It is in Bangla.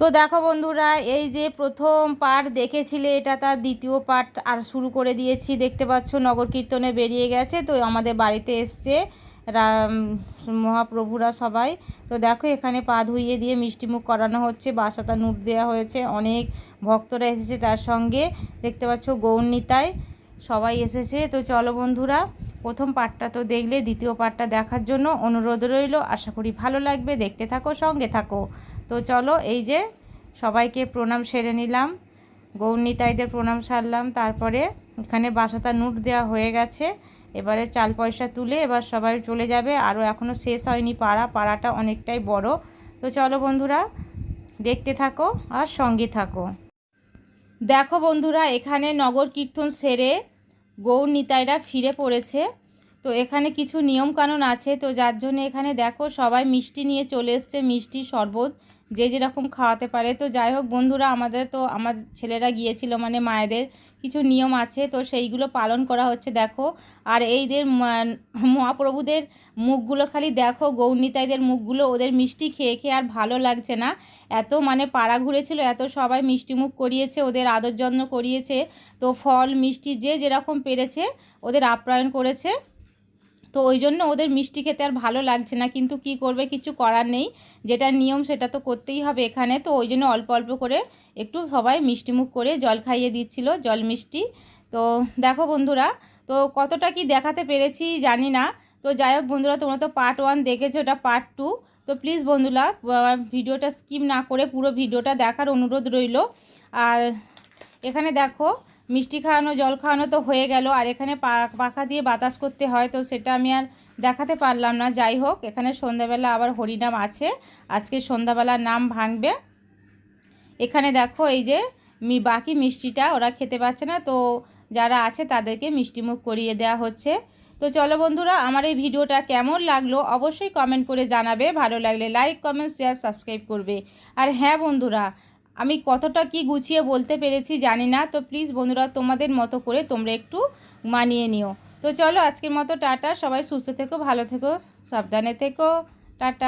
তো দেখো বন্ধুরা, এই যে প্রথম পার্ট দেখেছিলে, এটা তার দ্বিতীয় পার্ট আর শুরু করে দিয়েছি। দেখতে পাচ্ছ, নগর কীর্তনে বেরিয়ে গেছে, তো আমাদের বাড়িতে এসছে মহাপ্রভুরা সবাই। তো দেখো, এখানে পা ধুইয়ে দিয়ে মিষ্টিমুখ করানো হচ্ছে বাসাতা নুট দেওয়া হয়েছে, অনেক ভক্তরা এসেছে তার সঙ্গে। দেখতে পাচ্ছ, গৌরনীতায় সবাই এসেছে। তো চলো বন্ধুরা, প্রথম পার্টটা তো দেখলে, দ্বিতীয় পার্টটা দেখার জন্য অনুরোধ রইল। আশা করি ভালো লাগবে, দেখতে থাকো, সঙ্গে থাকো। তো চলো এই যে সবাইকে প্রণাম সেরে নিলাম। গৌরনীতাইদের প্রণাম সারলাম। তারপরে এখানে বাসাতা নোট দেওয়া হয়ে গেছে। এবারে চাল পয়সা তুলে এবার সবাই চলে যাবে। আরও এখনও শেষ হয়নি পাড়া, পাড়াটা অনেকটাই বড়। তো চলো বন্ধুরা, দেখতে থাকো আর সঙ্গে থাকো। দেখো বন্ধুরা, এখানে নগর কীর্তন সেরে গৌর নিতাইরা ফিরে পড়েছে। তো এখানে কিছু নিয়মকানুন আছে। তো যার জন্য এখানে দেখো সবাই মিষ্টি নিয়ে চলে এসছে। মিষ্টি শরবত যে যেরকম খাওয়াতে পারে। তো যাই হোক বন্ধুরা, আমাদের তো, আমার ছেলেরা গিয়েছিল মানে মায়েদের কিছু নিয়ম আছে, তো সেইগুলো পালন করা হচ্ছে, দেখো। আর এইদের মহাপ্রভুদের মুখগুলো খালি দেখো, গৌরনীতাইদের মুখগুলো, ওদের মিষ্টি খেয়ে খেয়ে আর ভালো লাগছে না। এত মানে পাড়া ঘুরেছিল, এত সবাই মিষ্টি মুখ করিয়েছে, ওদের আদর যত্ন করিয়েছে। তো ফল, মিষ্টি যে যেরকম পেরেছে, ওদের আপ্যায়ন করেছে। তো ওই জন্য ওদের মিষ্টি খেতে আর ভালো লাগছে না। কিন্তু কি করবে? কিছু করার নেই। যেটা নিয়ম সেটা তো করতেই হবে এখানে। তো ওই জন্য অল্প অল্প করে একটু সবাই মিষ্টিমুখ করে জল খাইয়ে দিচ্ছিল, জল মিষ্টি। তো দেখো বন্ধুরা, তো কতটা কি দেখাতে পেরেছি জানি না। তো যাই হোক বন্ধুরা, তোমরা তো পার্ট ওয়ান দেখেছ, এটা পার্ট টু তো প্লিজ বন্ধুরা ভিডিওটা স্কিপ না করে পুরো ভিডিওটা দেখার অনুরোধ রইল। আর এখানে দেখো মিষ্টি খাওয়ানো, জল খাওয়ানো তো হয়ে গেল। আর এখানে পাখা দিয়ে বাতাস করতে হয়, তো সেটা আমি আর দেখাতে পারলাম না। যাই হোক, এখানে সন্ধ্যাবেলা আবার হরিনাম আছে। আজকে সন্ধ্যাবেলা নাম ভাঙবে। এখানে দেখো, এই যে মি বাকি মিষ্টিটা ওরা খেতে পাচ্ছে না, তো যারা আছে তাদেরকে মিষ্টিমুখ করিয়ে দেওয়া হচ্ছে। তো চলো বন্ধুরা, আমার এই ভিডিওটা কেমন লাগল অবশ্যই কমেন্ট করে জানাবে। ভালো লাগলে লাইক, কমেন্ট, শেয়ার, সাবস্ক্রাইব করবে। আর হ্যাঁ বন্ধুরা আমি কতটা কি গুছিয়ে বলতে পেরেছি জানি না, তো প্লিজ বন্ধুরা তোমাদের মতো করে তোমরা একটু মানিয়ে নিও। তো চলো আজকের মতো টাটা, সবাই সুস্থ থেকো, ভালো থেকো, সাবধানে থেকো, টাটা।